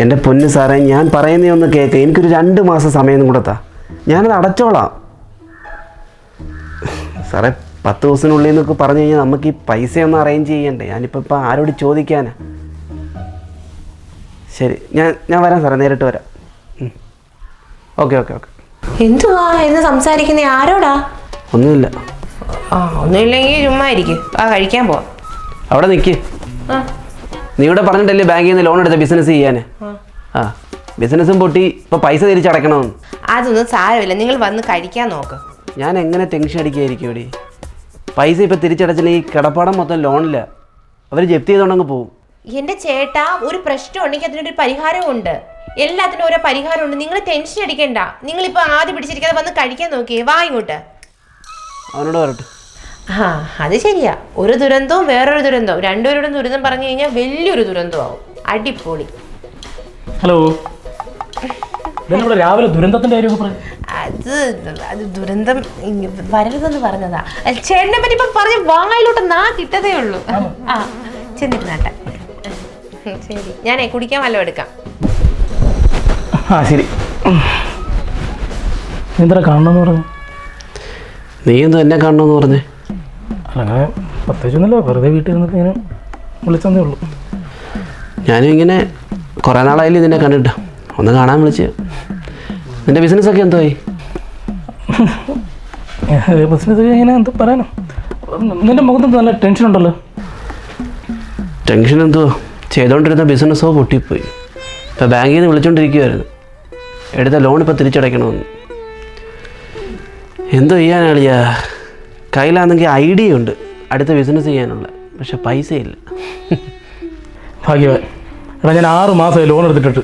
എന്റെ പൊന്ന് സാറേ ഞാൻ പറയുന്നേ ഒന്ന് കേൾക്ക് എനിക്കൊരു രണ്ട് മാസം സമയം കൂടെ താ ഞാനത് അടച്ചോളാം. സാറേ പത്ത് ദിവസത്തിനുള്ളിൽ നിന്നൊക്കെ പറഞ്ഞു കഴിഞ്ഞാൽ നമുക്ക് ഈ പൈസ ഒന്ന് അറേഞ്ച് ചെയ്യണ്ടേ? ഞാനിപ്പോൾ ഇപ്പം ആരോട് ചോദിക്കാനാ? ശരി ഞാൻ ഞാൻ വരാം സാറേ നേരിട്ട് വരാം. Okay okay okay. എന്തുവാ എന്ന് സംസാരിക്കുന്ന? ആരോടാ? ഒന്നുമില്ല. ആ ഒന്നുമില്ലെങ്കിൽ ചുമ്മാ ഇരിക്കും. ആ കഴിക്കാൻ പോവാം. അവിടെ നിൽക്ക് ആ. നീ ഇവിടെ പറഞ്ഞിട്ടല്ലേ ബാങ്കിൽ നിന്ന് ലോൺ എടുത്ത ബിസിനസ് ചെയ്യാൻ ആ. ബിസിനസ്സും പൊട്ടി ഇപ്പൊ പൈസ തിരിച്ചടക്കണമെന്ന് അതൊന്നും സാരമില്ല. നിങ്ങൾ വന്ന് കഴിക്കാൻ നോക്ക്. ഞാൻ എങ്ങനെ ടെൻഷൻ അടിക്കായിരിക്കും ഇവിടെ? പൈസ ഇപ്പൊ തിരിച്ചടച്ചില്ലെങ്കിൽ കിടപ്പാടം മൊത്തം ലോണില്ല അവർ ജപ്തി ചെയ്തോണ്ടെങ്കിൽ പോകും എന്റെ ചേട്ടാ ഒരു പ്രശ്നം ഉണ്ടെങ്കിൽ അതിനൊരു പരിഹാരമുണ്ട് എല്ലാത്തിനും ഓരോ പരിഹാരമുണ്ട് നിങ്ങൾ ടെൻഷൻ അടിക്കണ്ട. നിങ്ങളിപ്പോ ആദ്യം പിടിച്ചിരിക്കാതെ വന്ന് കഴിക്കാൻ നോക്കിയേ. വാ ഇങ്ങോട്ട്. അവനോട് പറയട്ടെ ആ അത് ശരിയാ. ഒരു ദുരന്തവും വേറൊരു ദുരന്തവും. രണ്ടുപേരുടെ ദുരിതം പറഞ്ഞു കഴിഞ്ഞാൽ വലിയൊരു ദുരന്തമാവും. അടിപൊളി. ഹലോ. രാവിലെ ദുരന്തത്തിന്റെ അത് അത് ദുരന്തം ഇങ്ങ- വരരുതെന്ന് പറഞ്ഞതാ. അല്ല, ചേട്ടനെ പറ്റി ഇപ്പൊ പറഞ്ഞ് വായിലോട്ട് നാ കിട്ടതേ ഉള്ളൂ. ആ ചെന്നിരുന്നാട്ടെ. ശരി ഞാനേ കുടിക്കാൻ വല്ലതും എടുക്കാം. ആ ശരി. എന്താ കാണണമെന്ന് പറഞ്ഞു? നീ എന്താ എന്നെ കാണണമെന്ന് പറഞ്ഞേ? അങ്ങനെ പ്രത്യേകിച്ചൊന്നുമില്ല വെറുതെ വീട്ടിൽ നിന്നിട്ട് ഇങ്ങനെ വിളിച്ചതന്നേ ഉള്ളൂ. ഞാനും ഇങ്ങനെ കുറേ നാളായാലും ഇതിനെ കണ്ടിട്ട്. ഒന്ന് കാണാൻ വിളിച്ച്. നിന്റെ ബിസിനസ് ബിസിനസ്സൊക്കെ എന്തോയി ബിസിനസ് ഇങ്ങനെ എന്ത് പറയാനോ? നിന്റെ മുഖത്ത് നല്ല ടെൻഷൻ ഉണ്ടല്ലോ. ടെൻഷൻ എന്തുവാ ചെയ്തുകൊണ്ടിരുന്ന ബിസിനസ്സോ പൊട്ടിപ്പോയി. ഇപ്പോൾ ബാങ്കിൽ നിന്ന് വിളിച്ചുകൊണ്ടിരിക്കുമായിരുന്നു എടുത്ത ലോൺ ഇപ്പോൾ തിരിച്ചടയ്ക്കണമെന്ന്. എന്തോ ചെയ്യാനാളിയാ? കയ്യിലാണെങ്കിൽ ഐഡിയ ഉണ്ട്. അടുത്ത ബിസിനസ് ചെയ്യാനുള്ള. പക്ഷെ പൈസയില്ല. ഭാഗ്യവാൻ. എടാ ഞാൻ ആറ് മാസമായി ലോൺ എടുത്തിട്ടിട്ട്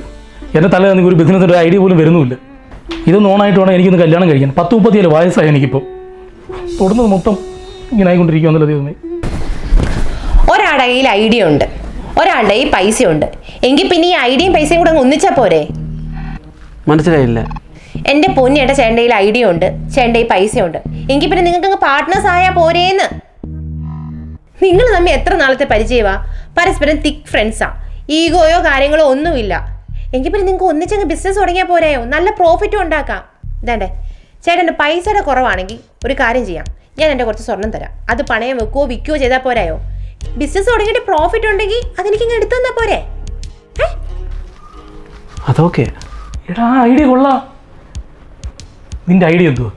എന്റെ തലയിൽ നിന്ന് ഒരു ബിസിനസ്സിന്റെ ഐഡിയ പോലും വരുന്നുമില്ല. ഇതൊന്നും ഓണായിട്ട് വേണം എനിക്കൊന്ന് കല്യാണം കഴിക്കാൻ. പത്ത് മുപ്പത്തിയേഴ് വയസ്സായി എനിക്കിപ്പോൾ തൊടുന്നത് മൊത്തം ഇങ്ങനെ ആയിക്കൊണ്ടിരിക്കുകയെന്നല്ലോ ദൈവമേ? ഒരാളുടെ കയ്യിൽ ഐഡിയ ഉണ്ട്. ഒരാളുടെ കയ്യിൽ പൈസ ഉണ്ട്. എങ്കിൽ പിന്നെ ഈ ഐഡിയയും പൈസയും കൂടെ അങ്ങ് ഒന്നിച്ചാ പോരെ? മനസ്സിലായില്ല. എന്റെ പൊന്നിയുടെ കയ്യിൽ ഐഡിയ ഉണ്ട് കയ്യിൽ പൈസ ഉണ്ട് എങ്കിൽ പിന്നെ നിങ്ങൾക്ക് പാർട്ട്നേഴ്സ് ആയാൽ പോരേന്ന്. നിങ്ങൾ തമ്മിൽ എത്ര നാളത്തെ പരിചയമാ? പരസ്പരം തിക് ഫ്രണ്ട്സാ ഈഗോയോ കാര്യങ്ങളോ ഒന്നുമില്ല. എങ്കിൽ പിന്നെ നിങ്ങൾക്ക് ഒന്നിച്ചങ്ങ് ബിസിനസ് തുടങ്ങിയാൽ പോരായോ? നല്ല പ്രോഫിറ്റും ഉണ്ടാക്കാം. ഇതാണ്ടേ ചേട്ടന്റെ പൈസയുടെ കുറവാണെങ്കിൽ ഒരു കാര്യം ചെയ്യാം. ഞാൻ എന്റെ കുറച്ച് സ്വർണം തരാം. അത് പണയം വെക്കുകയോ വിൽക്കുകയോ ചെയ്താൽ പോരായോ? ബിസിനസ് തുടങ്ങിയിട്ട് പ്രോഫിറ്റ് ഉണ്ടെങ്കിൽ അതെനിക്കിങ്ങ് എടുത്തു തന്നാൽ പോരെ? അതൊക്കെ. ഐഡിയ കൊള്ളാം. നിന്റെ ഐഡിയ എന്തുവാ?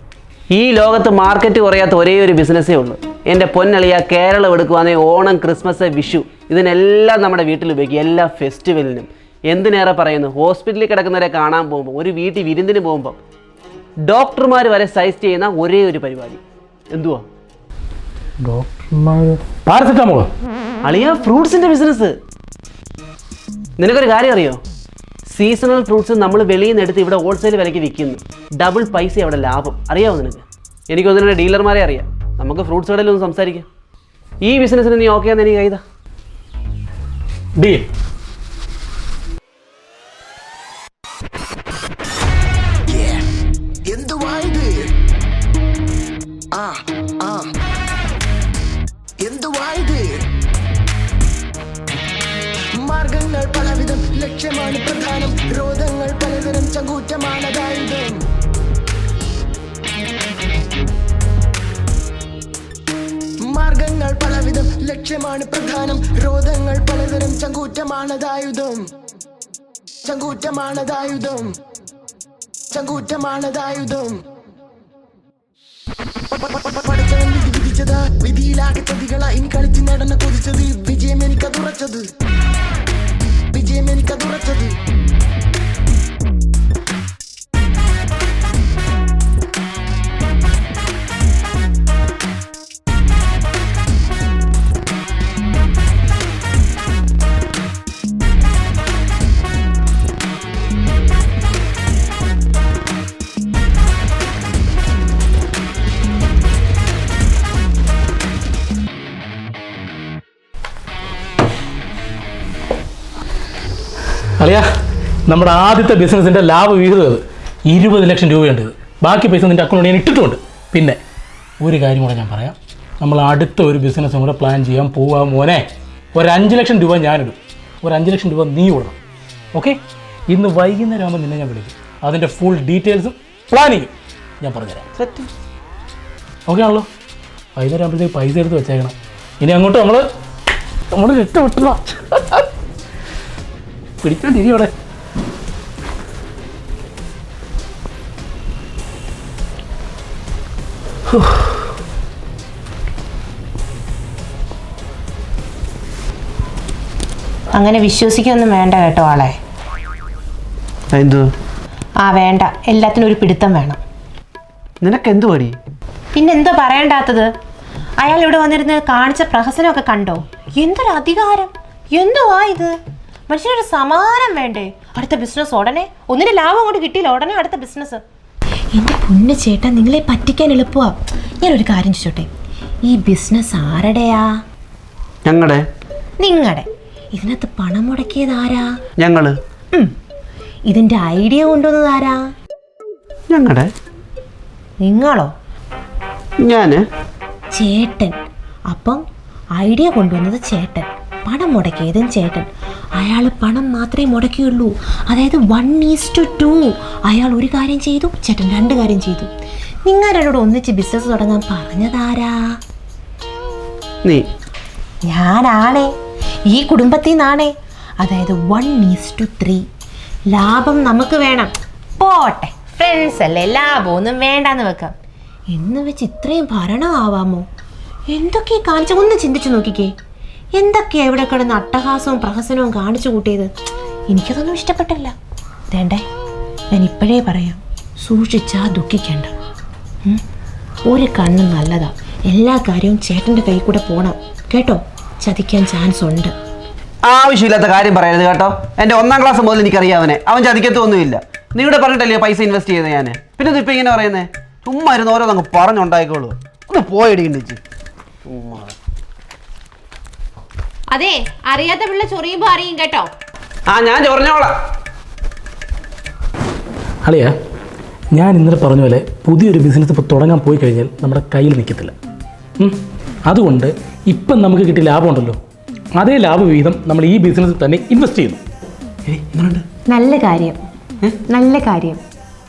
ഈ ലോകത്ത് മാർക്കറ്റ് കുറയാത്ത ഒരേ ഒരു ബിസിനസ്സേ ഉള്ളൂ. എന്റെ പൊന്നളിയ കേരളം എടുക്കുവാണെങ്കിൽ ഓണം ക്രിസ്മസ് വിഷു ഇതിനെല്ലാം നമ്മുടെ വീട്ടിൽ ഉപയോഗിക്കും. എല്ലാ ഫെസ്റ്റിവലിനും എന്തിനേറെ പറയുന്നു? ഹോസ്പിറ്റലിൽ കിടക്കുന്നവരെ കാണാൻ പോകുമ്പോൾ ഒരു വീട്ടിൽ വിരുന്നിന് പോകുമ്പോൾ ഡോക്ടർമാർ വരെ സജസ്റ്റ് ചെയ്യുന്ന ഒരേ ഒരു പരിപാടി. എന്തുവാ? ഡോക്ടർമാർ പാരസെറ്റാമോളോ. അളിയ ഫ്രൂട്ട്സിന്റെ ബിസിനസ് നിനക്കൊരു കാര്യം അറിയോ? സീസണൽ ഫ്രൂട്ട്സ് നമ്മൾ വെളിയിൽ നിന്ന് എടുത്ത് ഇവിടെ ഹോൾസെയിൽ വിലയ്ക്ക് വിൽക്കുന്നു. ഡബിൾ പൈസ അവിടെ ലാഭം. അറിയാമോ നിനക്ക്? എനിക്ക് ഒന്നിനെ ഡീലർമാരെ അറിയാം. നമുക്ക് ഫ്രൂട്ട്സ് കടയിൽ ഒന്ന് സംസാരിക്കാം. ഈ ബിസിനസ്സിന് നീ ഓക്കെ ആണെന്ന് എനിക്ക് കൈതാ ഡീൽ മാർഗങ്ങൾ പലവിധം ലക്ഷ്യമാണ് പ്രതി പലതരം ചങ്കൂറ്റമാണതായുധം മാർഗങ്ങൾ പലവിധം ലക്ഷ്യമാണ് പ്രധാനം. രോഗങ്ങൾ പലതരം ചങ്കൂറ്റമാണതായുധം ചങ്കൂറ്റമാണതായുധം ചങ്കൂറ്റമാണതായുധം പഠിച്ചവൻ വിധി വിധിച്ചത് വിധിയിലാകെ ചതികള ഇനി കളിച്ച് നടന്ന കൊതിച്ചത്. വിജയം എനിക്കതുറച്ചത്. വിജയം അറിയാ നമ്മുടെ ആദ്യത്തെ ബിസിനസിന്റെ ലാഭവിഹിതം അത് ഇരുപത് ലക്ഷം രൂപയുണ്ട് ഇത്. ബാക്കി പൈസ നിന്റെ അക്കൗണ്ടിൽ ഞാൻ ഇട്ടിട്ടുണ്ട്. പിന്നെ ഒരു കാര്യം കൂടെ ഞാൻ പറയാം. നമ്മൾ അടുത്ത ഒരു ബിസിനസ്സും കൂടെ പ്ലാൻ ചെയ്യാൻ പോവാ മോനെ. ഒരു അഞ്ച് ലക്ഷം രൂപ ഞാനിടും. ഒരു അഞ്ച് ലക്ഷം രൂപ നീ ഇടണം. ഓക്കെ ഇന്ന് വൈകുന്നേരം ആകുമ്പോൾ നിന്നെ ഞാൻ വിളിക്കും. അതിന്റെ ഫുൾ ഡീറ്റെയിൽസും പ്ലാനിങ്ങും ഞാൻ പറഞ്ഞുതരാം. സെറ്റ് ഓക്കെ ആണല്ലോ? വൈകുന്നേരം ആകുമ്പോഴത്തേക്ക് പൈസ എടുത്ത് വെച്ചേക്കണം. ഇനി അങ്ങോട്ട് നമ്മൾ നമ്മൾ രക്ഷപ്പെട്ടില്ല. പിടിച്ചോണ്ടിരി അവിടെ. അങ്ങനെ വിശ്വസിക്കൊന്നും വേണ്ട കേട്ടോ ആളെ. എന്തു ആ വേണ്ട. എല്ലാത്തിനും ഒരു പിടുത്തം വേണം. നിനക്ക് എന്തു പടി പിന്നെന്തോ പറയണ്ടാത്തത്? അയാൾ ഇവിടെ വന്നിരുന്ന് കാണിച്ച പ്രഹസനമൊക്കെ കണ്ടോ? എന്തൊരു അധികാരം എന്തുവാ ഇത്? മനുഷ്യനൊരു സമാധാനം വേണ്ടേ? അടുത്ത ബിസിനസ് ഉടനെ? ഒന്നിന് ലാഭം അങ്ങോട്ട് കിട്ടിയില്ല ഉടനെ അടുത്ത ബിസിനസ് എന്റെ പൊന്ന് ചേട്ടൻ നിങ്ങളെ പറ്റിക്കാൻ എളുപ്പമാ. ഞാനൊരു കാര്യം ചോദിച്ചോട്ടെ? ഈ ബിസിനസ് ആരുടെയാ? ഞങ്ങളുടെ നിങ്ങളുടെ ഇതിനകത്ത് പണം മുടക്കിയത് ആരാ? ഞങ്ങൾ. ഇതിന്റെ ഐഡിയ കൊണ്ടുവന്നത് ആരാ? ഞങ്ങളുടെ നിങ്ങളോ? ഞാൻ. ചേട്ടൻ. അപ്പം ഐഡിയ കൊണ്ടുവന്നത് ചേട്ടൻ. പണം മുടക്കിയതും ചേട്ടൻ. അയാൾ പണം മാത്രമേ മുടക്കിയുള്ളൂ. അതായത് വൺ ഈസ് ടു ടു അയാൾ ഒരു കാര്യം ചെയ്തു ചേട്ടൻ രണ്ട് കാര്യം ചെയ്തു. നിങ്ങൾ രണ്ടോട് ഒന്നിച്ച് ബിസിനസ് തുടങ്ങാൻ പറഞ്ഞതാരാ? നീ. ഞാനാണേ. ഈ കുടുംബത്തിൽ നിന്നാണേ അതായത് വൺ ഈസ് ടു ത്രീ ലാഭം നമുക്ക് വേണം. പോട്ടെ. ഫ്രണ്ട്സ് അല്ലേ ലാഭമൊന്നും വേണ്ടാന്ന് വെക്കാം. എന്ന് വെച്ച് ഇത്രയും ആവാമോ എന്തൊക്കെ കാണിച്ച? ഒന്ന് ചിന്തിച്ചു നോക്കിക്കേ. എന്തൊക്കെയാ ഇവിടെ കിടന്ന് അട്ടഹാസവും പ്രഹസനവും കാണിച്ചു കൂട്ടിയത്? എനിക്കതൊന്നും ഇഷ്ടപ്പെട്ടില്ല. വേണ്ടേ? ഞാൻ ഇപ്പോഴേ പറയാം. സൂക്ഷിച്ചാ ദുഃഖിക്കേണ്ട? ഒരു കണ്ണ് നല്ലതാ. എല്ലാ കാര്യവും ചേട്ടന്റെ കൈ കൂടെ പോണം. കേട്ടോ? ചതിക്കാൻ ചാൻസ് ഉണ്ട്. ആവശ്യമില്ലാത്ത കാര്യം പറയരുത് കേട്ടോ. എന്റെ ഒന്നാം ക്ലാസ് മുതൽ എനിക്കറിയാവനെ അവൻ ചതിക്കത്തൊന്നുമില്ല. നീ ഇവിടെ പറഞ്ഞിട്ടല്ലേ പൈസ ഇൻവെസ്റ്റ് ചെയ്തത് ഞാൻ പിന്നെ ഇത് ഇപ്പം ഇങ്ങനെ പറയുന്നേ? ചുമ്മാ ഇരുന്ന് ഓരോന്നങ്ങ് പറഞ്ഞുണ്ടായിക്കോളൂ. ഒന്ന് പോയിടി ഉണ്ടിച്ച് ചുമ്മാ. അതെ അറിയാത്ത പിള്ള ചൊറിയുമ്പോ അറിയും കേട്ടോ. ആ ഞാൻ ചൊറിഞ്ഞോളാം. അളിയ ഞാൻ ഇന്നലെ പറഞ്ഞ പോലെ പുതിയൊരു ബിസിനസ് ഇപ്പോൾ തുടങ്ങാൻ പോയി കഴിഞ്ഞാൽ നമ്മുടെ കയ്യിൽ നിൽക്കത്തില്ല. ഉം. അതുകൊണ്ട് ഇപ്പം നമുക്ക് കിട്ടിയ ലാഭമുണ്ടല്ലോ അതേ ലാഭവിഹിതം നമ്മൾ ഈ ബിസിനസ്സിൽ തന്നെ ഇൻവെസ്റ്റ് ചെയ്യുന്നു. ഏയ് നല്ല കാര്യം. നല്ല കാര്യം.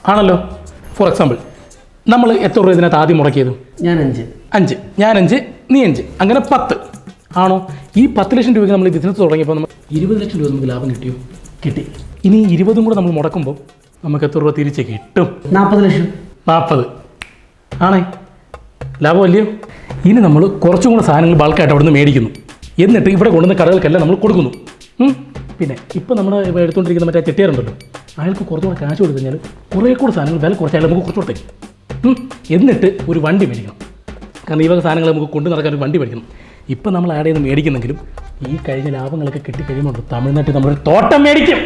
ആണല്ലോ. ഫോർ എക്സാമ്പിൾ നമ്മൾ എത്ര രൂപ ഇതിനകത്ത് ആദ്യം മുടക്കിയത്? ഞാൻ അഞ്ച്. അഞ്ച്. ഞാൻ അഞ്ച് നീ അഞ്ച്. അങ്ങനെ പത്ത്. ആണോ? ഈ പത്ത് ലക്ഷം രൂപയ്ക്ക് നമ്മൾ ബിസിനസ് തുടങ്ങിയപ്പോൾ നമ്മൾ ഇരുപത് ലക്ഷം രൂപ നമുക്ക് ലാഭം കിട്ടിയോ? കിട്ടി. ഇനി ഇരുപതും കൂടെ നമ്മൾ മുടക്കുമ്പോൾ നമുക്ക് എത്ര രൂപ തിരിച്ച് കിട്ടും? നാൽപ്പത് ലക്ഷം. നാൽപ്പത് ആണേ? ലാഭം ലാഭമല്ലയോ? ഇനി നമ്മൾ കുറച്ചും കൂടെ സാധനങ്ങൾ ബൾക്കായിട്ട് അവിടെ നിന്ന് മേടിക്കുന്നു. എന്നിട്ട് ഇവിടെ കൊണ്ടുവന്ന കടകൾക്കെല്ലാം നമ്മൾ കൊടുക്കുന്നു. പിന്നെ ഇപ്പോൾ നമ്മൾ എടുത്തുകൊണ്ടിരിക്കുന്ന മറ്റേ ചെട്ടിയാറുണ്ടല്ലോ അയാൾക്ക് കുറച്ചുകൂടെ കാശ് കൊടുത്തു കഴിഞ്ഞാൽ കുറേ കൂടെ സാധനങ്ങൾ വില കുറച്ച് അയാൾ നമുക്ക് കുറച്ച് കൊടുത്തേക്കും. എന്നിട്ട് ഒരു വണ്ടി മേടിക്കണം. കാരണം ഈ വക സാധനങ്ങൾ നമുക്ക് കൊണ്ടു നടക്കാൻ ഒരു വണ്ടി മേടിക്കണം. ഇപ്പം നമ്മൾ ആഡ് ചെയ്ത് മേടിക്കുന്നെങ്കിലും ഈ കഴിഞ്ഞ ലാഭങ്ങളൊക്കെ കിട്ടിക്കഴിയുമ്പോൾ തമിഴ്നാട്ടിൽ നമ്മളൊരു തോട്ടം മേടിക്കും.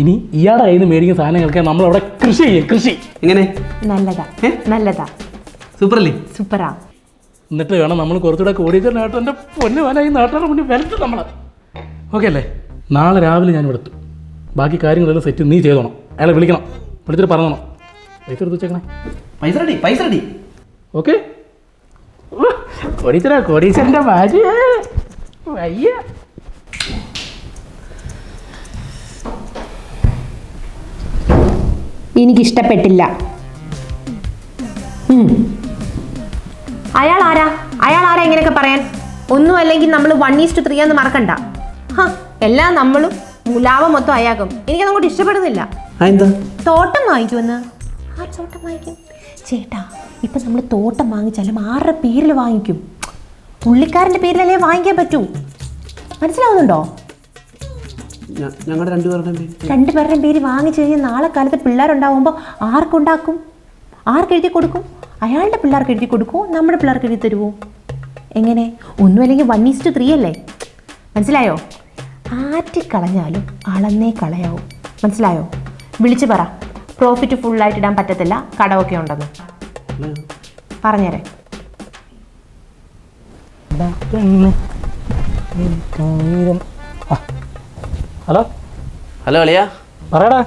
ഇനി ഇയാളുടെ കയ്യിൽ നിന്ന് മേടിക്കുന്ന സാധനങ്ങളൊക്കെ നമ്മളവിടെ കൃഷി ചെയ്യും കൃഷി. എങ്ങനെ? നല്ലതാ? നല്ലതാ. സൂപ്പറല്ലേ? സൂപ്പറാ. എന്നിട്ട് വേണം നമ്മൾ കുറച്ചുകൂടെ കൂടിയിട്ട് എന്റെ പൊന്നു വേന ഈ നാട്ടുകാരുടെ മുന്നിൽ വരട്ടെ നമ്മൾ ഓക്കെ അല്ലേ? നാളെ രാവിലെ ഞാൻ ഇവിടെ എത്തും. ബാക്കി കാര്യങ്ങളെല്ലാം സെറ്റ് നീ ചെയ്തോണം. അയാളെ വിളിക്കണം. വിളിച്ചിട്ട് പറഞ്ഞോണം. പൈസ എടുത്ത് വെച്ചേക്കണേ. പൈസ റെഡി പൈസ റെഡി. ഓക്കെ? കോടീശ്വര കോടീശ്വരന്റെ ഭാര്യ? വയ്യ. എനിക്കിഷ്ടപ്പെട്ടില്ല. അയാൾ ആരാ അയാൾ ആരാ ഇങ്ങനെയൊക്കെ പറയാൻ? ഒന്നും അല്ലെങ്കിൽ നമ്മൾ വൺ ഈസ്റ്റ് ത്രീ എന്ന് മറക്കണ്ട. ഹ, എല്ലാം നമ്മളും മുലാവ മൊത്തം അയാൾക്കും. എനിക്കത് അങ്ങോട്ട് ഇഷ്ടപ്പെടുന്നില്ല. തോട്ടം വാങ്ങിക്കുമെന്ന്. ആ തോട്ടം വാങ്ങിക്കും. ചേട്ടാ ഇപ്പം നമ്മൾ തോട്ടം വാങ്ങിച്ചാലും ആരുടെ പേരിൽ വാങ്ങിക്കും? പുള്ളിക്കാരന്റെ പേരിലല്ലേ വാങ്ങിക്കാൻ പറ്റൂ? മനസ്സിലാവുന്നുണ്ടോ? ഞങ്ങളുടെ രണ്ടുപേരുടെയും പേര്. രണ്ടുപേരുടെയും പേര് വാങ്ങിച്ചു കഴിഞ്ഞാൽ നാളെ കാലത്ത് പിള്ളേരുണ്ടാവുമ്പോൾ ആർക്കുണ്ടാക്കും? ആർക്ക് എഴുതി കൊടുക്കും? അയാളുടെ പിള്ളേർക്ക് എഴുതി കൊടുക്കുമോ നമ്മുടെ പിള്ളേർക്ക് എഴുതി തരുമോ എങ്ങനെ? ഒന്നും അല്ലെങ്കിൽ വൺ ഈസ്റ്റ് ത്രീ അല്ലേ? മനസ്സിലായോ? ആറ്റി കളഞ്ഞാലും അളന്നേ കളയാവും. മനസ്സിലായോ? വിളിച്ചു പറ. പ്രോഫിറ്റ് ഫുള്ളായിട്ട് ഇടാൻ പറ്റത്തില്ല. കടമൊക്കെ ഉണ്ടെന്ന്. പറഞ്ഞേരെ. ഹലോ? ഹലോ അളിയാ. പറയടാ.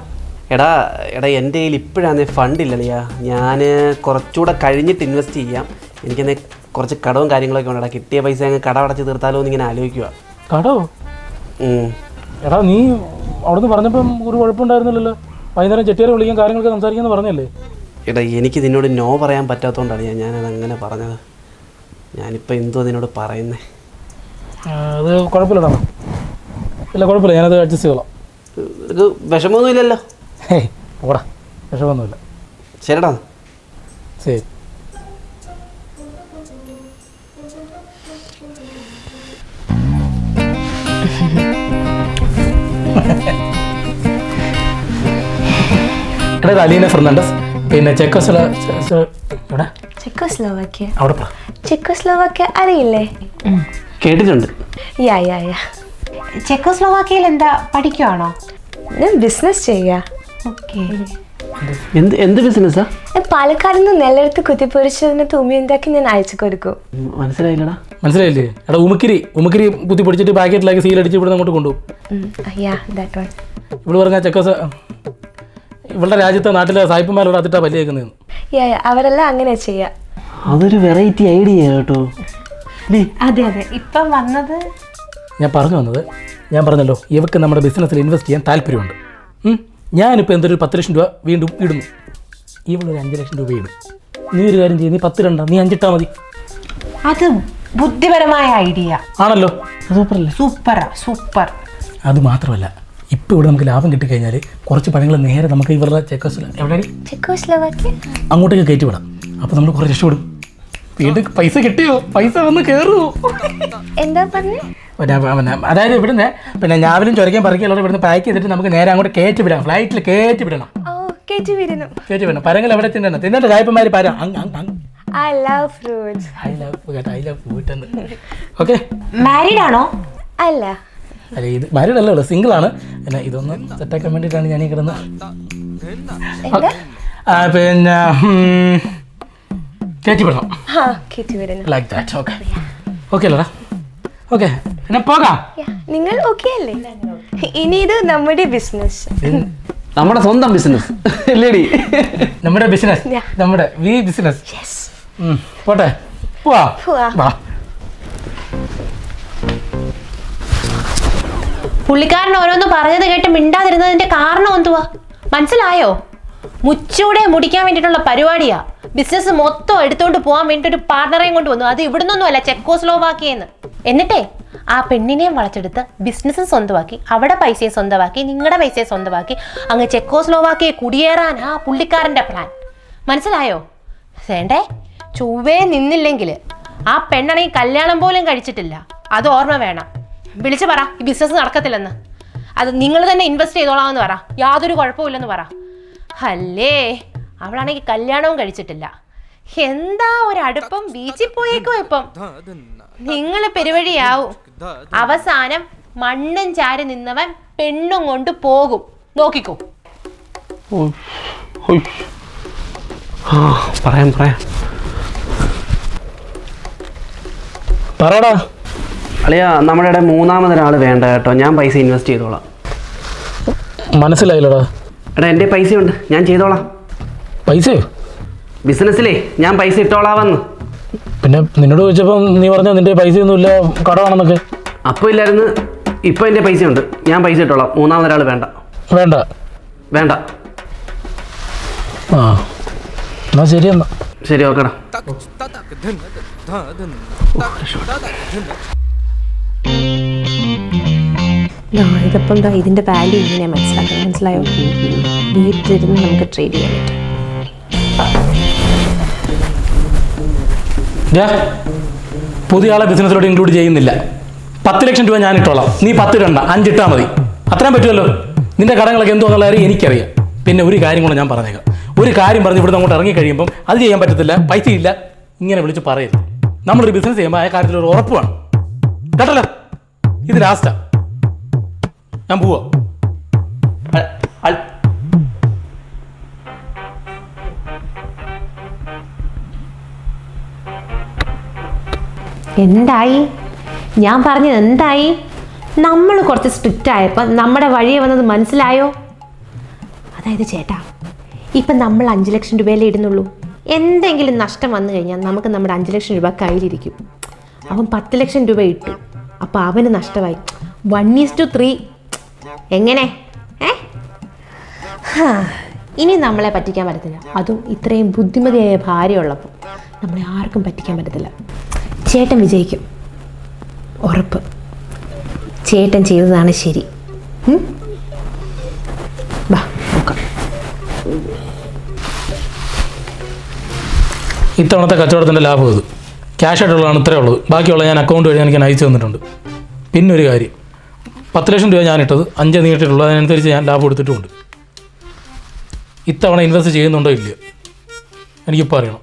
എടാ എടാ എന്റെ കയ്യിൽ ഇപ്പോഴാണ് ഫണ്ട് ഇല്ല അളിയാ. ഞാൻ കുറച്ചുകൂടെ കഴിഞ്ഞിട്ട് ഇൻവെസ്റ്റ് ചെയ്യാം. എനിക്കെന്നെ കുറച്ച് കടവും കാര്യങ്ങളൊക്കെ ഉണ്ടെടാ കിട്ടിയ പൈസ അങ്ങ് കട അടച്ച് തീർത്താലോ എന്ന് ഇങ്ങനെ ആലോചിക്കുക കടോ എടാ നീ അവിടുന്ന് പറഞ്ഞപ്പം ഒരു കുഴപ്പമുണ്ടായിരുന്നില്ലല്ലോ. വൈകുന്നേരം ചെട്ടിയാരെ വിളിക്കാൻ കാര്യങ്ങളൊക്കെ സംസാരിക്കാന്ന് പറഞ്ഞല്ലേ? എടാ എനിക്ക് നിന്നോട് നോ പറയാൻ പറ്റാത്തതുകൊണ്ടാണ് ഞാൻ ഞാനത് അങ്ങനെ പറഞ്ഞത്. ഞാനിപ്പോൾ എന്തോ നിന്നോട് പറയുന്നേ? അത് കുഴപ്പമില്ലടാ ഇല്ല കുഴപ്പമില്ല. ഞാനത് അഡ്ജസ്റ്റ് ചെയ്തോളാം. ഇത് വിഷമമൊന്നുമില്ലല്ലോ ഏയ് ഓടാ വിഷമൊന്നുമില്ല. ശരിടാ. ശരി. എടാ അലീന ഫെർണാണ്ടസ്. പിന്നെ ചെക്കോസ്ല എവിടെ? ചെക്കോസ്ലോവാക്യ. അവിടെ പറ. ചെക്കോസ്ലോവാക്യ അറിയില്ലേ? കേട്ടിട്ടുണ്ട്. യാ യാ യാ. ചെക്കോസ്ലോവാക്കിയയിൽ എന്താ പഠിക്കുവാണോ? ഞാൻ ബിസിനസ് ചെയ്യാ. ഓക്കെ. എന്ത് എന്ത് ബിസിനസ്സാ പാലക്കാട് നിന്ന് നെല്ലെടുത്ത് കുത്തിപ്പൊരിച്ചതിന് തുമ്മി ഉണ്ടാക്കി ഞാൻ അയച്ചു കൊടുക്കും. മനസ്സിലായില്ലടാ. മനസ്സിലായില്ലേ? എടാ ഉമുക്കിരി ഉമുക്കിരി കുത്തി പിടിച്ചിട്ട് പാക്കറ്റിലാക്കി സീലടിച്ച് ഇവിടെ അങ്ങോട്ട് കൊണ്ടുപോകും. യാ ദാറ്റ് വൺ ഇവിടെ പറഞ്ഞ ചെക്കോസ് ഇവളുടെ രാജ്യത്തെ നാട്ടിലെ സായിപ്പന്മാരോട് അതിട്ടാ പല്ലി കേൾക്കുന്നതെന്ന് യാ യാ അവരെല്ലാം അങ്ങനെ ചെയ്യാ. അതൊരു വെറൈറ്റി ഐഡിയ കേട്ടോ. അതെ അതെ. ഇപ്പം വന്നത് ഞാൻ പറഞ്ഞു വന്നത് ഞാൻ പറഞ്ഞല്ലോ ഇവക്ക് നമ്മുടെ ബിസിനസ്സിൽ ഇൻവെസ്റ്റ് ചെയ്യാൻ താല്പര്യമുണ്ട്. ഞാനിപ്പോൾ എന്തൊരു പത്ത് ലക്ഷം രൂപ വീണ്ടും ഇടുന്നു. ഇവളൊരു അഞ്ച് ലക്ഷം രൂപ ഇടും. നീ ഒരു കാര്യം ചെയ്യും നീ പത്ത് രണ്ടാ നീ അഞ്ചിട്ടാ മതി. അത് ബുദ്ധിപരമായ ഐഡിയ. ആണല്ലോ? സൂപ്പർ സൂപ്പറാ സൂപ്പർ. അത് മാത്രമല്ല ഇപ്പോൾ ഇവിടെ നമുക്ക് ലാഭം കിട്ടിക്കഴിഞ്ഞാൽ കുറച്ച് പഴങ്ങൾ നേരെ നമുക്ക് ഇവരുടെ ചെക്ക് എവിടെ ചെക്കോസ്ലോവാക്യ? അങ്ങോട്ടേക്ക് കയറ്റി വിടാം അപ്പോൾ നമ്മൾ കുറച്ച് രക്ഷപ്പെടും. വീണ്ടും പൈസ കിട്ടിയോ? പൈസ വന്ന് കയറുമോ എന്താ പറഞ്ഞേ? അതായത് ഇവിടുന്ന് പിന്നെ ഞാവിലും ചുരക്കാൻ പറിക്കുള്ള ഇവിടുന്ന് പാക്ക് ചെയ്തിട്ട് നമുക്ക് നേരെ അങ്ങോട്ട് കയറ്റി വിടാം. ഫ്ലൈറ്റിൽ കയറ്റി വിടണം. ഓ കേട്ടി വരണം കയറ്റി വിടണം. പരങ്ങൾ എവിടെ തിന്നണം? തിന്നണ്ട സായിപ്പന്മാർ പരം. I love fruits I love I love വീട്ടെന്ന് okay married ആണോ? അല്ല. അല്ല ഇത് മാരീഡ് അല്ലേ സിംഗിൾ ആണ് പിന്നെ ഇതൊന്ന് സെറ്റാക്കാൻ വേണ്ടിയിട്ടാണ് ഞാൻ ഈ കിടന്ന് പിന്നെ കയറ്റി വിടണം ലൈക്ക് ദാറ്റ് ഓക്കെ ഓക്കെ അല്ലടാ. ഓക്കെ പിന്നെ പോകാം. നിങ്ങൾ ഓക്കെ അല്ലേ? ഇനി ഇത് നമ്മുടെ ബിസിനസ് നമ്മുടെ സ്വന്തം ബിസിനസ് ഇല്ലേടി. നമ്മുടെ ബിസിനസ് നമ്മുടെ വി ബിസിനസ് യെസ് പോട്ടെ. പോവാ. പോവാം. വാ. പുള്ളിക്കാരൻ ഓരോന്ന് പറഞ്ഞത് കേട്ട് മിണ്ടാതിരുന്നതിന്റെ കാരണം എന്തുവാ? മനസ്സിലായോ? മുച്ചൂടെ മുടിക്കാൻ വേണ്ടിയിട്ടുള്ള പരിപാടിയാ. ബിസിനസ് മൊത്തം എടുത്തോണ്ട് പോകാൻ വേണ്ടി ഒരു പാർട്ണറേയും കൊണ്ട് വന്നു. അത് ഇവിടുന്നൊന്നും അല്ല ചെക്കോസ്ലോവാക്കിയെന്ന്. എന്നിട്ടേ ആ പെണ്ണിനെയും വളച്ചെടുത്ത് ബിസിനസ് സ്വന്തമാക്കി അവിടെ പൈസയെ സ്വന്തമാക്കി നിങ്ങളുടെ പൈസയെ സ്വന്തമാക്കി അങ്ങ് ചെക്കോസ്ലോവാക്കിയെ കുടിയേറാൻ ആ പുള്ളിക്കാരന്റെ പ്ലാൻ മനസ്സിലായോ? വേണ്ടേ? ചൊവ്വേ നിന്നില്ലെങ്കിൽ ആ പെണ്ണാണെങ്കിൽ കല്യാണം പോലും കഴിച്ചിട്ടില്ല. അത് ഓർമ്മ വേണം. വിളിച്ചു പറ ഈ ബിസിനസ് നടക്കത്തില്ലെന്ന്. അത് നിങ്ങൾ തന്നെ ഇൻവെസ്റ്റ് ചെയ്തോളാമെന്ന് പറ. യാതൊരു കുഴപ്പമില്ലെന്ന് പറ. അല്ലേ? അവളാണെങ്കിൽ കല്യാണവും കഴിച്ചിട്ടില്ല. എന്താ ഒരു അടുപ്പം ബീച്ചിൽ പോയേക്കോ ഇപ്പം? നിങ്ങൾ പെരുവഴിയാവും. അവസാനം മണ്ണും ചാരി നിന്നവൻ പെണ്ണും കൊണ്ട് പോകും. നോക്കിക്കോ. പറയാം പറയാം. പറയടാ അളിയ നമ്മുടെ ഇവിടെ മൂന്നാമതൊരാൾ വേണ്ട കേട്ടോ. ഞാൻ പൈസ ഇൻവെസ്റ്റ് ചെയ്തോളാം. മനസ്സിലായില്ലടാ. എടാ എന്റെ പൈസയുണ്ട്. ഞാൻ ചെയ്തോളാം. പൈസയോ? ബിസിനസ്സിലേ ഞാൻ പൈസ ഇട്ടോളാവെന്ന്. പിന്നെ നിന്നോട് ചോദിച്ചപ്പം നീ പറഞ്ഞ നിന്റെ പൈസയൊന്നുമില്ല കടമാണെന്നൊക്കെ. അപ്പോൾ ഇല്ലായിരുന്നു ഇപ്പോൾ എന്റെ പൈസയുണ്ട്. ഞാൻ പൈസ ഇട്ടോളാം. മൂന്നാമതൊരാൾ വേണ്ട. വേണ്ട. വേണ്ട. ആ. എന്നാ ശരി എന്നാ. ശരി ഓക്കെടാ. ഇതിപ്പം എന്താ ഇതിന്റെ വാല്യൂ ഇങ്ങനെ മനസ്സിലാക്കാം മനസ്സിലായോ? വീട്ടിലിരുന്ന് നമുക്ക് ട്രേഡ് ചെയ്യാൻ പറ്റും. പുതിയ ആളെ ബിസിനസ്സിലോട്ട് ഇൻക്ലൂഡ് ചെയ്യുന്നില്ല. പത്ത് ലക്ഷം രൂപ ഞാൻ ഇട്ടോളാം. നീ പത്ത് രണ്ട അഞ്ചിട്ടാ മതി. അത്രയും പറ്റുമല്ലോ? നിന്റെ കടങ്ങളൊക്കെ എന്തോ എന്നുള്ള കാര്യം എനിക്കറിയാം. പിന്നെ ഒരു കാര്യം കൂടെ ഞാൻ പറഞ്ഞേക്കാം. ഒരു കാര്യം പറഞ്ഞ് ഇവിടുന്ന് അങ്ങോട്ട് ഇറങ്ങി കഴിയുമ്പം അത് ചെയ്യാൻ പറ്റത്തില്ല പൈസ ഇല്ല ഇങ്ങനെ വിളിച്ച് പറയരുത്. നമ്മളൊരു ബിസിനസ് ചെയ്യുമ്പോൾ ആ കാര്യത്തിൽ ഒരു ഉറപ്പ് വേണം. കേട്ടല്ലോ? ഇത് ലാസ്റ്റാ ഞാൻ പോവാ. എന്തായി? ഞാൻ പറഞ്ഞത് എന്തായി? നമ്മൾ കുറച്ച് സ്ട്രിക്റ്റ് ആയപ്പോൾ നമ്മുടെ വഴിയെ വന്നത് മനസ്സിലായോ? അതായത് ചേട്ടാ ഇപ്പം നമ്മൾ അഞ്ച് ലക്ഷം രൂപയിലേ ഇടുന്നുള്ളൂ. എന്തെങ്കിലും നഷ്ടം വന്നു കഴിഞ്ഞാൽ നമുക്ക് നമ്മുടെ അഞ്ച് ലക്ഷം രൂപ കയ്യിലിരിക്കും. അവൻ പത്ത് ലക്ഷം രൂപ ഇട്ടു. അപ്പോൾ അവന് നഷ്ടമായി. വൺ ഈസ് ടു ത്രീ എങ്ങനെ? ഏ? ഇനി നമ്മളെ പറ്റിക്കാൻ പറ്റത്തില്ല. അതും ഇത്രയും ബുദ്ധിമതിയായ ഭാര്യ ഉള്ളപ്പോൾ നമ്മളെ ആർക്കും പറ്റിക്കാൻ പറ്റത്തില്ല. ചേട്ടൻ വിജയിക്കും. ഉറപ്പ്. ചേട്ടൻ ചെയ്തതാണ് ശരി. ഇത്തവണത്തെ കച്ചവടത്തിന്റെ ലാഭം ഇത് ക്യാഷ് ആയിട്ടുള്ളതാണ് ഇത്രയേ ഉള്ളത് ബാക്കിയുള്ള ഞാൻ അക്കൗണ്ട് വഴി എനിക്ക് അയച്ചു തന്നിട്ടുണ്ട്. പിന്നെ ഒരു കാര്യം. പത്ത് ലക്ഷം രൂപ ഞാൻ ഇട്ടത്. അഞ്ച് നീട്ടിട്ടുള്ളൂ അതിനനുസരിച്ച് ഞാൻ ലാഭം എടുത്തിട്ടുമുണ്ട്. ഇത്തവണ ഇൻവെസ്റ്റ് ചെയ്യുന്നുണ്ടോ? ഇല്ല. എനിക്കിപ്പോൾ അറിയണം.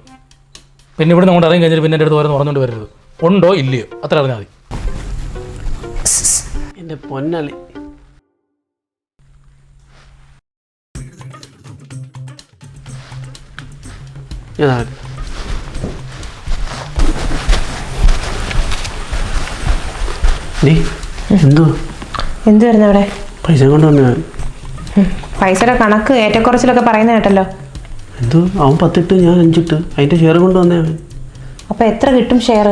പിന്നെ ഇവിടെ നമ്മൾ അറിയാൻ കഴിഞ്ഞിട്ട് പിന്നെ എന്റെ അടുത്ത് ഓരോന്ന് പറഞ്ഞുകൊണ്ട് വരരുത്. ഉണ്ടോ? ഇല്ലയോ? അത്ര അറിഞ്ഞാൽ മതി. എന്റെ നീ എന്തോ? എന്ത് വരുന്ന അവിടെ പൈസ കൊണ്ടുവന്ന പൈസയുടെ കണക്ക് ഏറ്റക്കുറച്ചിലൊക്കെ പറയുന്ന കേട്ടല്ലോ. എന്തോ? അവൻ പത്തിട്ട് ഞാൻ അഞ്ചിട്ട്. അതിന്റെ ഷെയർ കൊണ്ടുവന്നേ അവൻ. അപ്പോൾ എത്ര കിട്ടും ഷെയർ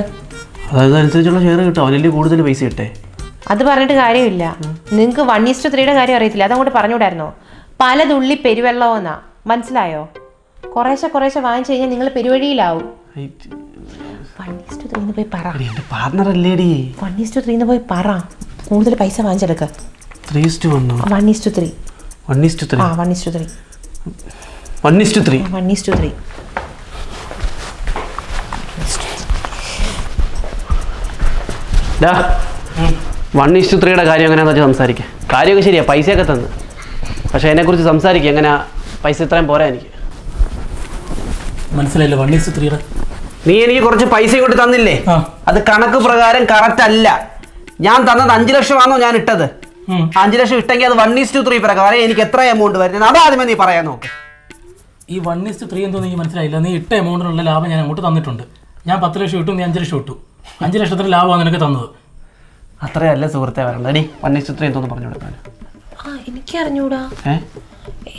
അതായത് അനുസരിച്ചുള്ള ഷെയർ കിട്ടും. അവനല്ലേ കൂടുതൽ പൈസ കിട്ടേ? അത് പറഞ്ഞിട്ട് കാര്യമില്ല. നിങ്ങൾക്ക് വൺ ഈസ്റ്റ് ത്രീയുടെ കാര്യം അറിയത്തില്ല. അതങ്ങോട്ട് പറഞ്ഞുകൂടായിരുന്നോ? പലതുള്ളി പെരുവെള്ളമെന്നാ. മനസ്സിലായോ? കുറേശ്ശെ കുറേശ്ശെ വാങ്ങിച്ചു കഴിഞ്ഞാൽ നിങ്ങൾ പെരുവഴിയിലാവും. വൺ ഈസ്റ്റ് ത്രീന്ന് പോയി പറ പാർട്ണർ അല്ലേടി വൺ ഈസ്റ്റ് ത്രീന്ന് പോയി പറ കൂടുതൽ പൈസ വാങ്ങിച്ചെടുക്ക three is to വണ്ണോ one is to three one is to three ആ one is to three one is to three one is to three ഡാ വൺ ഇസ്റ്റു ത്രീയുടെ കാര്യം എങ്ങനെയാണെന്ന് വെച്ചാൽ സംസാരിക്കാം കാര്യമൊക്കെ ശരിയാ പൈസയൊക്കെ തന്ന് പക്ഷേ അതിനെക്കുറിച്ച് സംസാരിക്കുക എങ്ങനെ പൈസ ഇത്രയും പോരാ എനിക്ക് മനസ്സിലായില്ല വൺ ഈസ് ത്രീയുടെ നീ എനിക്ക് കുറച്ച് പൈസ ഇങ്ങോട്ട് തന്നില്ലേ? അത് കണക്ക് പ്രകാരം കറക്റ്റ് അല്ല. ഞാൻ തന്നത് അഞ്ചു ലക്ഷമാണോ ഞാൻ ഇട്ടത്? അഞ്ചു ലക്ഷം ഇട്ടെങ്കിൽ അത് വൺ ഈസ് ടു ത്രീ പ്രകാരം എനിക്ക് എത്ര എമൗണ്ട് വരുന്നത്? അതാദ്യമേ നീ പറയാൻ നോക്ക്. ഈ വൺ ഈസ് ത്രീ എന്തോ എനിക്ക് മനസ്സിലായില്ല. നീ ഇട്ട എമൗണ്ടിനുള്ള ലാഭം ഞാൻ അങ്ങോട്ട് തന്നിട്ടുണ്ട്. ഞാൻ പത്ത് ലക്ഷം ഇട്ടു നീ അഞ്ച് ലക്ഷം ഇട്ടു. അഞ്ച് ലക്ഷത്തിന് ലാഭമാണ് നിനക്ക് തന്നത്. അത്രയല്ല സുഹൃത്തെ വരണ്ട. അടി വൺ ഈസ് ടു ത്രീ എന്തോന്ന് പറഞ്ഞു കൊടുക്കാൻ.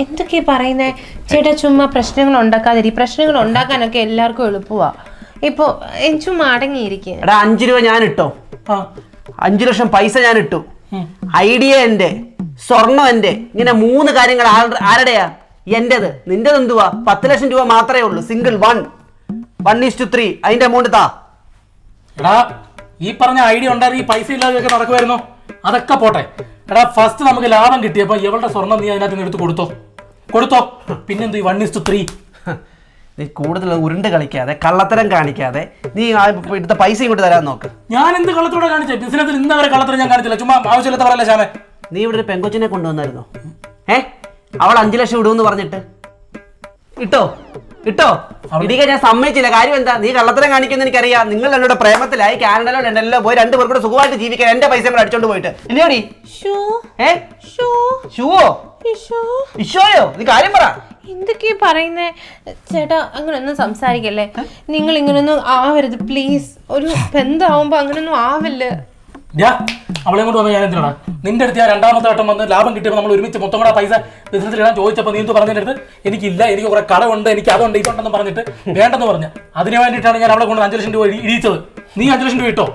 എന്തൊക്കെയാ പറയുന്നേ? ചേട്ടാ ചുമ്മാ പ്രശ്നങ്ങൾ ഉണ്ടാക്കാതിരി. പ്രശ്നങ്ങൾ ഉണ്ടാക്കാനൊക്കെ എല്ലാവർക്കും എളുപ്പമാ ഇപ്പൊ ഏ, ചുമ്മാ അടങ്ങിയിരിക്കുക എടാ അഞ്ച് രൂപ ഞാൻ ഇട്ടോ. അഞ്ചു ലക്ഷം പൈസ ഞാൻ ഇട്ടു. ഐഡിയ എന്റെ സ്വർണം എന്റെ ഇങ്ങനെ മൂന്ന് കാര്യങ്ങൾ ആരുടെ- ആരുടെയാ? എന്റേത്. നിന്റേത് എന്തുവാ? പത്ത് ലക്ഷം രൂപ മാത്രമേ ഉള്ളൂ. Single one one is to three അതിന്റെ എമൗണ്ട് താ. എടാ ഈ പറഞ്ഞ ഐഡിയ ഉണ്ടായിരുന്നു ഈ പൈസ ഇല്ലാതെയൊക്കെ നടക്കുമായിരുന്നു അതൊക്കെ പോട്ടെ. എടാ ഫസ്റ്റ് നമുക്ക് ലാഭം കിട്ടിയപ്പോൾ എവളുടെ സ്വർണം നീ അതിനകത്ത് നിന്ന് എടുത്ത് കൊടുത്തോ. കൊടുത്തോ. പിന്നെന്തു ഈ വൺ ഇസ് ടു ത്രീ നീ കൂടുതൽ ഉരുണ്ട് കളിക്കാതെ കള്ളത്തരം കാണിക്കാതെ നീ ആ എടുത്ത പൈസ ഇങ്ങോട്ട് തരാൻ നോക്ക്. ഞാൻ എന്ത് കള്ളത്തോടെ കാണിച്ചേ? ബിസിനസ്സിൽ ഇന്ന് വരെ കള്ളത്തരം ഞാൻ കാണിച്ചില്ല. ചുമ്മാ ആവശ്യമില്ലാത്ത പറയല്ല ശ്യാമേ നീ ഇവിടെ ഒരു പെങ്കൊച്ചിനെ കൊണ്ടുവന്നായിരുന്നോ? ഏ? അവൾ അഞ്ചു ലക്ഷം ഇടുമെന്ന് പറഞ്ഞിട്ട്. ഇട്ടോ? ഇട്ടോ ഇതിക ഞാൻ സമ്മതിച്ചില്ല. കാര്യം എന്താ? നീ കള്ളത്തരം കാണിക്കുന്ന എനിക്കറിയാം. നിങ്ങൾ എന്നോട് പ്രേമത്തിലായി കാനഡയിലോ ലണ്ടനിലോ പോയി രണ്ടു പേർക്കൂടെ കൂടെ സുഖമായിട്ട് ജീവിക്കാൻ എന്റെ പൈസ കൂടെ അടിച്ചോണ്ട് പോയിട്ട്. ഇല്ലയോടി ഷൂവോ ഇഷോയോ നീ കാര്യം പറ. എന്തൊക്കെയാ പറയുന്നേ? ചേട്ടാ അങ്ങനൊന്നും സംസാരിക്കല്ലേ? നിങ്ങൾ ഇങ്ങനൊന്നും ആവരുത്. പ്ലീസ്. ഒരു ബന്ധമാവുമ്പോ അങ്ങനൊന്നും ആവല്ലേ. അവളെ കൊണ്ട് വന്ന ഞാൻ എന്തിനാണ്? നിന്റെ അടുത്ത് ഞാൻ രണ്ടാമത്തെ വട്ടം വന്ന് ലാഭം കിട്ടിയപ്പോൾ നമ്മൾ ഒരുമിച്ച് മൊത്തം കൂടെ പൈസ ബിസിനസ്സിൽ ഇടാൻ ചോദിച്ചപ്പോൾ നീ എന്ത് പറഞ്ഞതിന്റെ അടുത്ത്? എനിക്കില്ല എനിക്ക് കുറെ കടമുണ്ട് എനിക്ക് അതുണ്ട് ഇതുണ്ടെന്ന് പറഞ്ഞിട്ട് വേണ്ടെന്ന് പറഞ്ഞ. അതിന് വേണ്ടിയിട്ടാണ് ഞാൻ അവളെ കൊണ്ട് അഞ്ച് ലക്ഷം രൂപ ഇരിച്ചത് ഇടിച്ചത് നീ അഞ്ച് ലക്ഷം രൂപ ഇട്ടോ?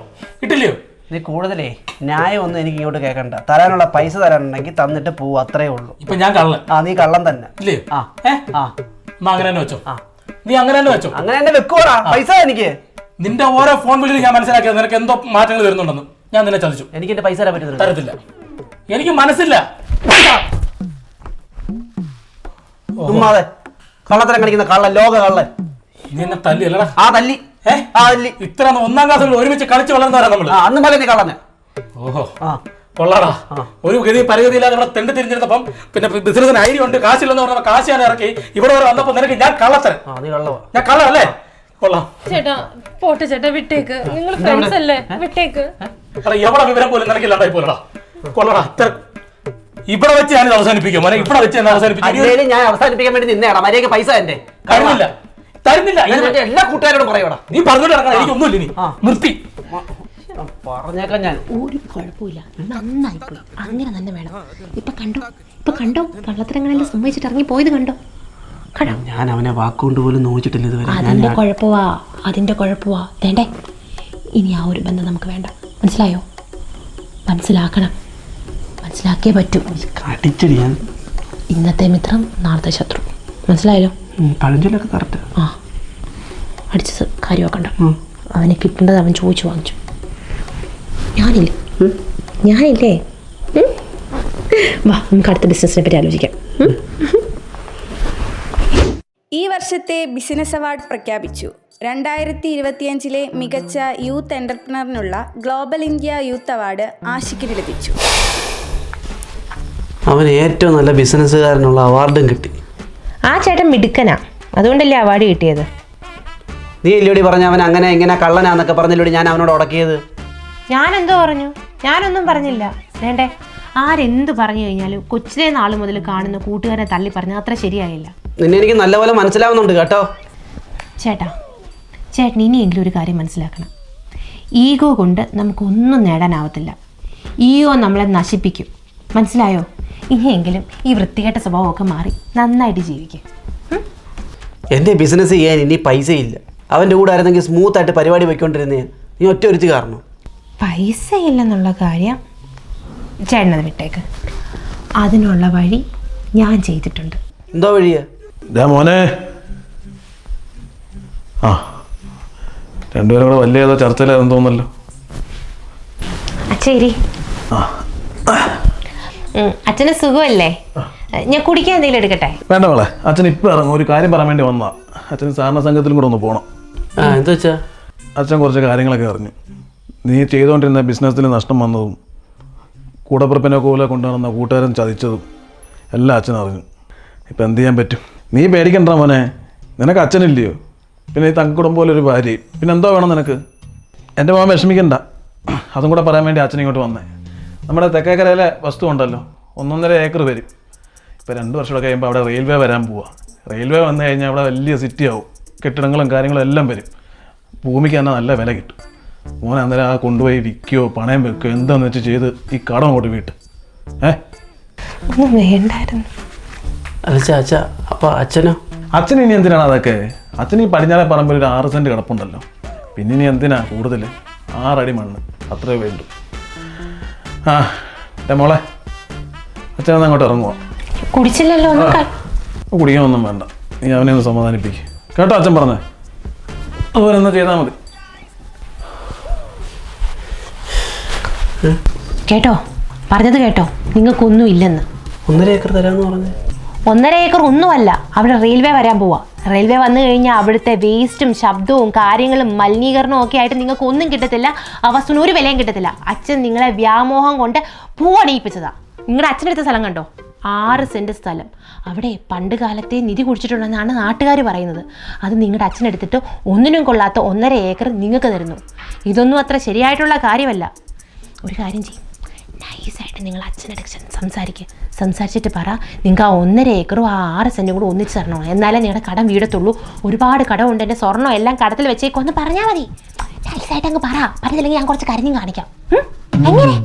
ഇട്ടില്ലയോ നീ കൂടുതലേ ന്യായം ഒന്നും എനിക്ക് ഇങ്ങോട്ട് കേൾക്കണ്ട. തരാനുള്ള പൈസ തരാനുണ്ടെങ്കിൽ തന്നിട്ട് പോവും അത്രേ ഉള്ളൂ. ഇപ്പൊ ഞാൻ കള്ളൻ. ആ നീ കള്ളൻ തന്നെ. ഇല്ലേ? ആ ഏ? ആ. എന്നാ അങ്ങനെ തന്നെ വെച്ചോ? ആ. നീ അങ്ങനെ തന്നെ വെച്ചോ? അങ്ങനെ എന്നെ വെക്കുവാടാ പൈസ എനിക്ക്. നിന്റെ ഓരോ ഫോൺ വിളിയിൽ ഞാൻ മനസ്സിലാക്കിയത് നിനക്ക് എന്തോ മാറ്റങ്ങൾ വരുന്നുണ്ടെന്ന്. ഞാൻ നിന്നെ ചതിച്ചു. എനിക്ക് എന്റെ പൈസ തരാൻ പറ്റുന്നില്ല. തരത്തില്ല. എനിക്ക് മനസ്സില്ല. ചുമ്മാതെ. കള്ളത്തരം കളിക്കുന്ന കള്ളൻ ലോക കള്ളൻ. നിന്നെ തല്ലി തല്ലിയല്ലടാ ആ തല്ലി. ഏ? ആ തല്ലി. ഇത്ര ഒന്നാം ക്ലാസ്സിൽ ഒരുമിച്ച് കളിച്ച് വളർന്നവരാ നമ്മൾ. ആ അന്ന് മല നീ കള്ളനെ ഓഹോ. ആ. കൊള്ളാടാ. ഒരു ഗതി പരിഗതി ഇല്ലാതെ ഇവിടെ തെണ്ടി തിരിഞ്ഞിരുന്നപ്പം പിന്നെ ബിസിനസിന് ഐഡിയ ഉണ്ട് കാശില്ലെന്ന് പറഞ്ഞ കാശ് ഞാൻ ഇറക്കി ഇവിടെ വരെ വന്നപ്പോ നിനക്ക് ഞാൻ കള്ളത്തരൻ ആ നീ കള്ളവാ. ഞാൻ കള്ളല്ലേ കൊള്ളാം. ചേട്ടാ പോട്ടെ ചേട്ടാ വിട്ടേക്ക്. നിങ്ങൾ ഫ്രണ്ട്സ് അല്ലേ? വിട്ടേക്ക്. എടാ എവിടെ വിവരം പോലും നിനക്കില്ലാണ്ടായി പോലടാ. കൊള്ളടാ ഇത്ര ഇവിടെ വെച്ച് ഞാൻ അവസാനിപ്പിക്കും. മോനെ ഇവിടെ വെച്ച് ഞാൻ അവസാനിപ്പിക്കും. അല്ലേലും ഞാൻ അവസാനിപ്പിക്കാൻ വേണ്ടി നിന്നേടാ. മര്യാദയ്ക്ക് പൈസ എന്റെ തരുന്നില്ല. തരുന്നില്ല. ഇത് മറ്റേ എല്ലാ കൂട്ടുകാരോടും പറയടാ. നീ പറഞ്ഞോട്ട് നടക്കണം എനിക്കൊന്നുമില്ല നീ ആ. നിർത്തി. പറഞ്ഞേക്കാം ഞാൻ. ഒരു കുഴപ്പമില്ല. നന്നായി പോയി അങ്ങനെ തന്നെ വേണം. ഇപ്പൊ കണ്ടോ? ഇപ്പൊ കണ്ടോ? കള്ളത്തരങ്ങളെല്ലാം സമ്മതിച്ചിട്ട് ഇറങ്ങി പോയത് കണ്ടോ? കണ്ടോ? ഞാൻ അവനെ വാക്കുകൊണ്ട് പോലും നോച്ചിട്ടില്ല ഇതുവരെ. അതിന്റെ കുഴപ്പമാ അതിന്റെ കുഴപ്പമാ വേണ്ടേ? ഇനി ആ ഒരു ബന്ധം നമുക്ക് വേണ്ട. മനസ്സിലായോ? മനസ്സിലാക്കണം. മനസ്സിലാക്കിയേ പറ്റൂ. കടിച്ചടി ഞാൻ ഇന്നത്തെ മിത്രം നാളത്തെ ശത്രു. മനസ്സിലായല്ലോ? പഴഞ്ചൊല്ലൊക്കെ കറക്റ്റ് ആ. അടിച്ചത് കാര്യമാക്കണ്ട. അവനെ കിട്ടേണ്ടത് അവൻ ചോദിച്ചു വാങ്ങിച്ചു. ഞാനില്ലേ? ഞാനില്ലേ? വാ നമുക്ക് അടുത്ത ബിസിനസ്സിനെ പറ്റി ആലോചിക്കാം. ഈ വർഷത്തെ ബിസിനസ് അവാർഡ് പ്രഖ്യാപിച്ചു. രണ്ടായിരത്തി ഇരുപത്തിയഞ്ചിലെ മികച്ച യൂത്ത് എന്റർപ്രണറിനുള്ള ഗ്ലോബൽ ഇന്ത്യ യൂത്ത് അവാർഡ് ആഷിക്കിന് ലഭിച്ചു. അവന് ഏറ്റവും നല്ല ബിസിനസ്സുകാരനുള്ള അവാർഡും കിട്ടി. ആ ചേട്ടൻ മിടുക്കനാ. അതുകൊണ്ടല്ലേ അവാർഡ് കിട്ടിയത്? നീ ഇല്ലോടി പറഞ്ഞ അവൻ അങ്ങനെ ഇങ്ങനെ കള്ളനാന്നൊക്കെ പറഞ്ഞില്ലോടി ഞാൻ അവനോട് ഉടക്കിയത്? ഞാൻ എന്തോ പറഞ്ഞു. ഞാനൊന്നും പറഞ്ഞില്ല. വേണ്ടേ ആരെന്ത് പറഞ്ഞു കഴിഞ്ഞാലും കൊച്ചിലെ നാൾ മുതൽ കാണുന്ന കൂട്ടുകാരെ തള്ളി പറഞ്ഞു അത്ര ശരിയായില്ല. നിന്നെ എനിക്ക് നല്ലപോലെ മനസ്സിലാവുന്നുണ്ട് കേട്ടോ. ചേട്ടാ ചേട്ടൻ ഇനിയെങ്കിലും ഒരു കാര്യം മനസ്സിലാക്കണം. ഈഗോ കൊണ്ട് നമുക്കൊന്നും നേടാനാവത്തില്ല. ഈഗോ നമ്മളെ നശിപ്പിക്കും. മനസ്സിലായോ? ഇനിയെങ്കിലും ഈ വൃത്തികെട്ട സ്വഭാവമൊക്കെ മാറി നന്നായിട്ട് ജീവിക്കും. എന്റെ ബിസിനസ് ചെയ്യാൻ ഇനി പൈസയില്ല. അവന്റെ കൂടെ ആയിരുന്നെങ്കിൽ സ്മൂത്ത് ആയിട്ട് പരിപാടി വെക്കൊണ്ടിരുന്നേ. നീ ഒറ്റ ഒരുത്തി കാരണം? പൈസ ഇല്ലെന്നുള്ള കാര്യം ചേട്ടനത് വിട്ടേക്ക്. അതിനുള്ള വഴി ഞാൻ ചെയ്തിട്ടുണ്ട്. എന്തോ വഴിയാ? മോനെ. ആ. രണ്ടുപേരും കൂടെ വലിയ ഏതോ ചർച്ചയിലായിരുന്നു തോന്നുന്നല്ലോ. അച്ഛേരി. അച്ഛന് സുഖമല്ലേ? ഞാൻ കുടിക്കാൻ എന്തെങ്കിലും എടുക്കട്ടെ? വേണ്ട മോളെ അച്ഛൻ ഇപ്പം ഇറങ്ങും. ഒരു കാര്യം പറയാൻ വേണ്ടി വന്നാ അച്ഛൻ സാറിന സംഘത്തിലും കൂടെ ഒന്ന് പോകണം ആ എന്താ വെച്ചാ? അച്ഛൻ കുറച്ച് കാര്യങ്ങളൊക്കെ അറിഞ്ഞു. നീ ചെയ്തുകൊണ്ടിരുന്ന ബിസിനസ്സിൽ നഷ്ടം വന്നതും കൂടപ്പുറപ്പിനെ പോലെ കൊണ്ടുവന്ന കൂട്ടുകാരൻ ചതിച്ചതും എല്ലാം അച്ഛൻ അറിഞ്ഞു. ഇപ്പം എന്ത് ചെയ്യാൻ പറ്റും? നീ പേടിക്കണ്ട മോനെ. നിനക്ക് അച്ഛനില്ലയോ? പിന്നെ ഈ തങ്കുടം പോലെ ഒരു ഭാര്യയും പിന്നെ എന്തോ വേണം നിനക്ക്? എന്റെ മോൻ വിഷമിക്കണ്ട. അതും കൂടെ പറയാൻ വേണ്ടി അച്ഛൻ ഇങ്ങോട്ട് വന്നേ. നമ്മുടെ തെക്കേക്കരയിലെ വസ്തു ഉണ്ടല്ലോ. ഒന്നൊന്നര ഏക്കർ വരും. ഇപ്പോൾ രണ്ട് വർഷമൊക്കെ കഴിയുമ്പോൾ അവിടെ റെയിൽവേ വരാൻ പോവാ. റെയിൽവേ വന്നു കഴിഞ്ഞാൽ അവിടെ വലിയ സിറ്റി ആവും. കെട്ടിടങ്ങളും കാര്യങ്ങളും എല്ലാം വരും. ഭൂമിക്ക് തന്നെ നല്ല വില കിട്ടും. മോനെ അന്നേരം ആ കൊണ്ടുപോയി വിൽക്കുകയോ പണയം വെക്കുകയോ എന്താണെന്ന് വെച്ച് ചെയ്ത് ഈ കടം അങ്ങോട്ട് വീട്ട്. ഏ? വേണ്ടായിരുന്നു. അല്ല ചാച്ച അപ്പോൾ അച്ഛനോ? അച്ഛൻ ഇനി എന്തിനാണ് അതൊക്കെ? അച്ഛൻ ഈ പടിഞ്ഞാറെ പറമ്പിൽ ഒരു ആറ് സെന്റ് കിടപ്പുണ്ടല്ലോ. പിന്നെ ഇനി എന്തിനാ കൂടുതൽ ആറടി മണ്ണ്. അത്രേ വേണ്ടു. ആ എന്റെ മോളെ അച്ഛനൊന്ന് അങ്ങോട്ട് ഇറങ്ങുക കുടിച്ചില്ലല്ലോ കുടിക്കാനൊന്നും വേണ്ട. നീ അവനെ ഒന്ന് സമാധാനിപ്പിക്കും. കേട്ടോ അച്ഛൻ പറഞ്ഞേ? അതുപോലെ ഒന്ന് ചെയ്താൽ മതി. കേട്ടോ? പറഞ്ഞത് കേട്ടോ. നിങ്ങൾക്കൊന്നും ഇല്ലെന്ന്. ഒന്നര ഏക്കർ തരാന്ന് പറഞ്ഞു. ഒന്നര ഏക്കർ ഒന്നുമല്ല. അവിടെ റെയിൽവേ വരാൻ പോവാ. റെയിൽവേ വന്നു കഴിഞ്ഞാൽ അവിടുത്തെ വേസ്റ്റും ശബ്ദവും കാര്യങ്ങളും മലിനീകരണവും ഒക്കെ ആയിട്ട് നിങ്ങൾക്ക് ഒന്നും കിട്ടത്തില്ല. ആ ഒരു വിലയും കിട്ടത്തില്ല. അച്ഛൻ നിങ്ങളെ വ്യാമോഹം കൊണ്ട് പൂവണിയിപ്പിച്ചതാ നിങ്ങളുടെ അച്ഛനെടുത്ത സ്ഥലം കണ്ടോ? ആറ് സെന്റ് സ്ഥലം. അവിടെ പണ്ട് കാലത്തെ നിധി കുടിച്ചിട്ടുണ്ടെന്നാണ് നാട്ടുകാർ പറയുന്നത്. അത് നിങ്ങളുടെ അച്ഛനെടുത്തിട്ട് ഒന്നിനും കൊള്ളാത്ത ഒന്നര ഏക്കർ നിങ്ങൾക്ക് തരുന്നു. ഇതൊന്നും അത്ര ശരിയായിട്ടുള്ള കാര്യമല്ല. ഒരു കാര്യം ചെയ്യും. നൈസായിട്ട് നിങ്ങൾ അച്ഛനടുത്ത് സംസാരിക്കുക സംസാരിച്ചിട്ട് പറ. നിങ്ങൾക്ക് ആ ഒന്നര ഏക്കറും ആ ആറ് സെന്റും കൂടെ ഒന്നിച്ച് തരണോ? എന്നാലേ നിങ്ങളുടെ കടം വീടത്തുള്ളൂ. ഒരുപാട് കടമുണ്ട്. എന്റെ സ്വർണം എല്ലാം കടത്തിൽ വെച്ചേക്കൊന്ന് പറഞ്ഞാൽ മതി. നൈസായിട്ട് അങ്ങ് പറ. പറഞ്ഞില്ലെങ്കിൽ ഞാൻ കുറച്ച് കരിഞ്ഞും കാണിക്കാം? എങ്ങനെ?